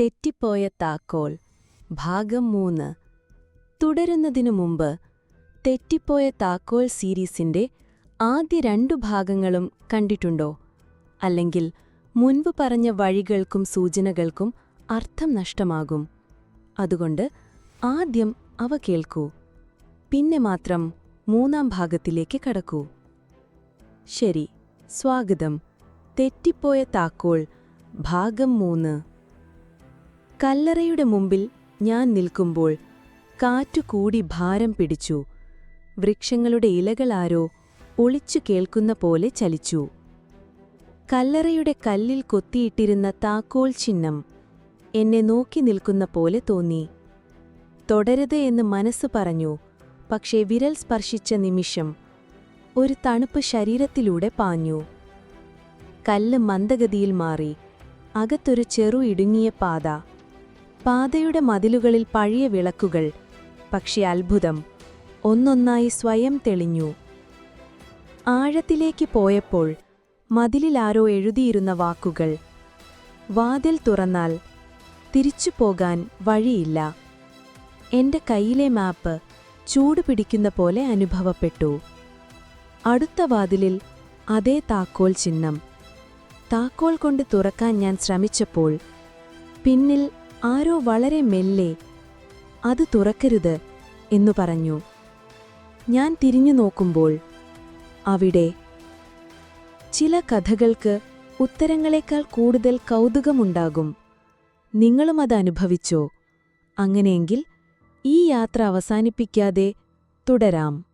തെറ്റിപ്പോയ താക്കോൽ. ഭാഗം മൂന്ന്. തുടരുന്നതിനു മുമ്പ് തെറ്റിപ്പോയ താക്കോൽ സീരീസിന്റെ ആദ്യ രണ്ടു ഭാഗങ്ങളും കണ്ടിട്ടുണ്ടോ? അല്ലെങ്കിൽ മുൻപ് പറഞ്ഞ വഴികൾക്കും സൂചനകൾക്കും അർത്ഥം നഷ്ടമാകും. അതുകൊണ്ട് ആദ്യം അവ കേൾക്കൂ. പിന്നെ മാത്രം മൂന്നാം ഭാഗത്തിലേക്ക് കടക്കൂ. ശരി സ്വാഗതം. തെറ്റിപ്പോയ താക്കോൾ ഭാഗം മൂന്ന്. കല്ലറയുടെ മുമ്പിൽ ഞാൻ നിൽക്കുമ്പോൾ കാറ്റു കൂടി ഭാരം പിടിച്ചു. വൃക്ഷങ്ങളുടെ ഇലകളാരോ ഒളിച്ചു കേൾക്കുന്ന പോലെ ചലിച്ചു. കല്ലറയുടെ കല്ലിൽ കൊത്തിയിട്ടിരുന്ന താക്കോൽ ചിഹ്നം എന്നെ നോക്കി നിൽക്കുന്ന പോലെ തോന്നി. തുടരുത് എന്ന് മനസ്സ് പറഞ്ഞു. പക്ഷേ വിരൽ സ്പർശിച്ച നിമിഷം ഒരു തണുപ്പ് ശരീരത്തിലൂടെ പാഞ്ഞു. കല്ല് മന്ദഗതിയിൽ മാറി. അകത്തൊരു ചെറു ഇടുങ്ങിയ പാത. പാതയുടെ മതിലുകളിൽ പഴയ വിളക്കുകൾ. പക്ഷെ അത്ഭുതം ഒന്നൊന്നായി സ്വയം തെളിഞ്ഞു. ആഴത്തിലേക്ക് പോയപ്പോൾ മതിലിലാരോ എഴുതിയിരുന്ന വാക്കുകൾ. വാതിൽ തുറന്നാൽ തിരിച്ചു പോകാൻ വഴിയില്ല. എന്റെ കയ്യിലെ മാപ്പ് ചൂട് പിടിക്കുന്ന പോലെ അനുഭവപ്പെട്ടു. അടുത്ത വാതിലിൽ അതേ താക്കോൽ ചിഹ്നം. താക്കോൽ കൊണ്ട് തുറക്കാൻ ഞാൻ ശ്രമിച്ചപ്പോൾ പിന്നിൽ ആരോ വളരെ മെല്ലെ അത് തുറക്കരുത് എന്നു പറഞ്ഞു. ഞാൻ തിരിഞ്ഞു നോക്കുമ്പോൾ അവിടെ ചില കഥകൾക്ക് ഉത്തരങ്ങളെക്കാൾ കൂടുതൽ കൗതുകമുണ്ടാകും. നിങ്ങളും അത് അനുഭവിച്ചോ? അങ്ങനെയെങ്കിൽ ഈ യാത്ര അവസാനിപ്പിക്കാതെ തുടരാം.